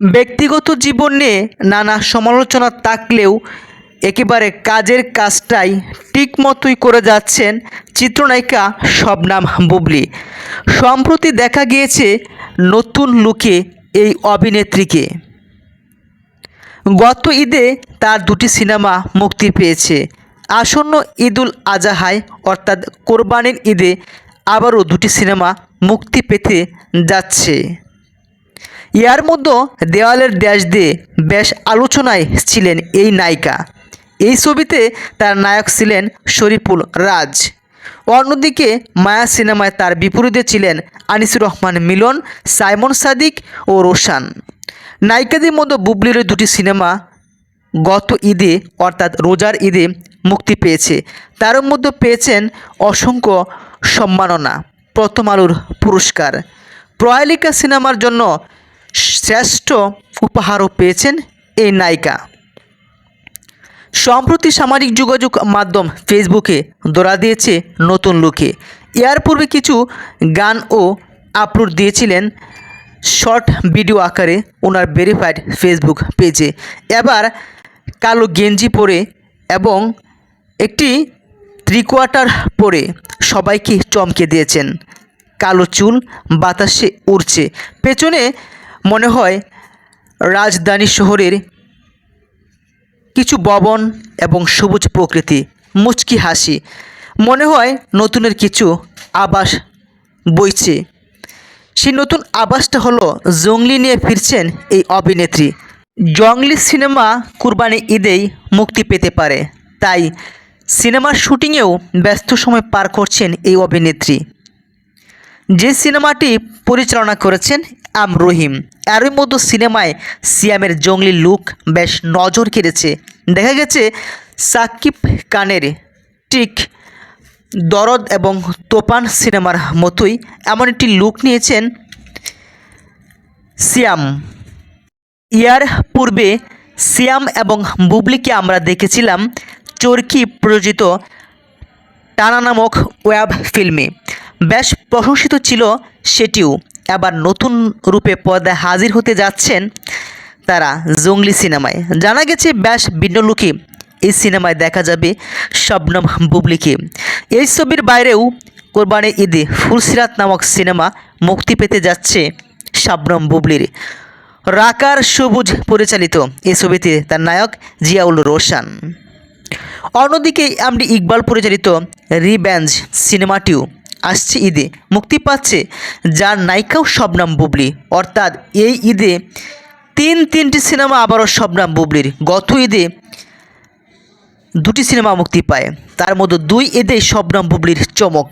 ব্যক্তিগত জীবন নানা সমালোচনা থাকলেও একেবারে কাজের কাজটাই ঠিক মতোই করে যাচ্ছেন চিত্রনায়িকা শবনাম বুবলি। সম্প্রতি দেখা গিয়েছে নতুন লুকে এই অভিনেত্রীকে। গত ঈদে তার দুটি সিনেমা মুক্তি পেয়েছে। আসন্ন ঈদুল আজাহায়, অর্থাৎ কোরবানির ঈদে আবারও দুটি সিনেমা মুক্তি পেতে যাচ্ছে। ইয়ার মধ্যে দেওয়ালের দেশ দিয়ে বেশ আলোচনায় ছিলেন এই নায়িকা। এই ছবিতে তার নায়ক ছিলেন শরীফুল রাজ। অন্যদিকে মায়া সিনেমায় তার বিপরীতে ছিলেন আনিসুর রহমান মিলন, সাইমন সাদিক ও রোশান। নায়িকাদের মধ্যে বুবলির দুটি সিনেমা গত ঈদে, অর্থাৎ রোজার ঈদে মুক্তি পেয়েছে। তার মধ্যে পেয়েছেন অসংখ্য সম্মাননা, প্রথম আলোর পুরস্কার। প্রয়ালিকা সিনেমার জন্য শ্রেষ্ঠ উপহারও পেয়েছেন এই নায়িকা। সম্প্রতি সামাজিক যোগাযোগ মাধ্যম ফেসবুকে দৌড়া দিয়েছে নতুন লুকে। এর পূর্বে কিছু গান ও আপলোড দিয়েছিলেন শর্ট ভিডিও আকারে ওনার ভেরিফাইড ফেসবুক পেজে। এবার কালো গেঞ্জি পরে এবং একটি ত্রিকোয়ার্টার পরে সবাইকে চমকে দিয়েছেন। কালো চুল, বাতাসে উড়ছে। পেছনে মনে হয় রাজধানী শহরের কিছু ভবন এবং সবুজ প্রকৃতি, মুচকি হাসি। মনে হয় নতুনের কিছু আবাস বইছে। সেই নতুন আবাসটা হলো জঙ্গলি নিয়ে ফিরছেন এই অভিনেত্রী। জঙ্গলি সিনেমা কুরবানি ঈদেই মুক্তি পেতে পারে। তাই সিনেমার শুটিংয়েও ব্যস্ত সময় পার করছেন এই অভিনেত্রী। যে সিনেমাটি পরিচালনা করেছেন আম রহিম, এরই মধ্যে সিনেমায় সিয়ামের জঙ্গলি লুক বেশ নজর কেড়েছে। দেখা গেছে সাকিব খানের ঠিক দরদ এবং তোপান সিনেমার মতোই এমন একটি লুক নিয়েছেন সিয়াম। ইয়ার পূর্বে সিয়াম এবং বুবলিকে আমরা দেখেছিলাম চরকি প্রযোজিত টানা নামক ওয়েব ফিল্মে। বেশ প্রশংসিত ছিল সেটিও। আবার নতুন রূপে পর্দায় হাজির হতে যাচ্ছেন তারা জঙ্গলি সিনেমায়। জানা গেছে, বেশ ভিন্ন লুকে এই সিনেমায় দেখা যাবে শবনম বুবলিকে। এই ছবির বাইরেও কোরবানি ঈদে ফুলসিরাত নামক সিনেমা মুক্তি পেতে যাচ্ছে শবনম বুবলির। রাকার সবুজ পরিচালিত এই ছবিতে তার নায়ক জিয়াউল রোশান। অন্যদিকে এমডি ইকবাল পরিচালিত রিব্যাঞ্জ সিনেমাটিও আসছে ঈদে। মুক্তি পাচ্ছে যার নায়িকাও শবনাম বুবলি। অর্থাৎ এই ঈদে তিন তিনটি সিনেমা আবারও শবনাম বুবলির। গত ঈদে দুটি সিনেমা মুক্তি পায়। তার মধ্যে দুই ঈদে শবনাম বুবলির চমক।